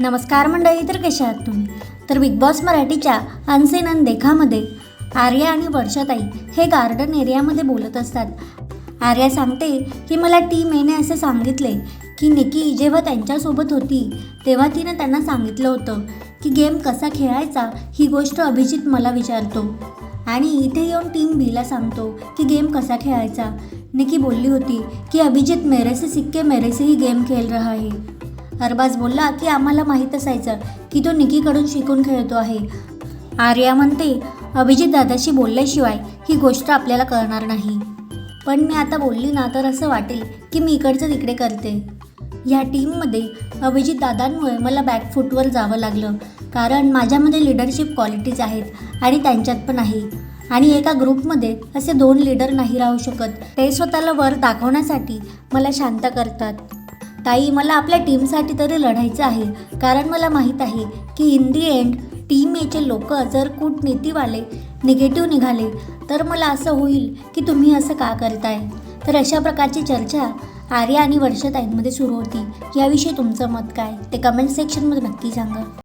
नमस्कार मंडळी तर कशा आहात तुम्ही? तर बिग बॉस मराठीच्या अनसेन अन देखामध्ये आर्या आणि वर्षाताई हे गार्डन एरियामध्ये बोलत असतात. आर्या सांगते की मला टीम मेने असे सांगितले की निकी जेव्हा त्यांच्यासोबत होती तेव्हा तिनं त्यांना सांगितलं होतं की गेम कसा खेळायचा ही गोष्ट अभिजित मला विचारतो. आणि इथे येऊन टीम बीला सांगतो की गेम कसा खेळायचा. निकी बोलली होती की अभिजित मेरे से सिक्के मेरे से ही गेम खेळ रहा है. अरबाज बोलला की आम्हाला माहीत असायचं की तो निकीकडून शिकून खेळतो आहे. आर्या म्हणते अभिजित दादाशी बोलल्याशिवाय ही गोष्ट आपल्याला कळणार नाही. पण मी आता बोलली ना तर असं वाटेल की मी इकडचं तिकडे करते. ह्या टीममध्ये अभिजित दादांमुळे मला बॅकफूटवर जावं लागलं कारण माझ्यामध्ये लिडरशिप क्वालिटीज आहेत आणि त्यांच्यात पण आहे. आणि एका ग्रुपमध्ये असे दोन लीडर नाही राहू शकत. ते स्वतःला वर दाखवण्यासाठी मला शांत करतात. ताई मला आपल्या टीमसाठी तरी लढायचं आहे. कारण मला माहीत आहे की इन दी एंड टीम एचे लोक जर कूटनीतीवाले निगेटिव्ह निघाले तर मला असं होईल की तुम्ही असं का करताय? तर अशा प्रकारची चर्चा आर्या आणि वर्षताईंमध्ये सुरू होती. याविषयी तुमचं मत काय? ते कमेंट सेक्शनमध्ये नक्की सांगा.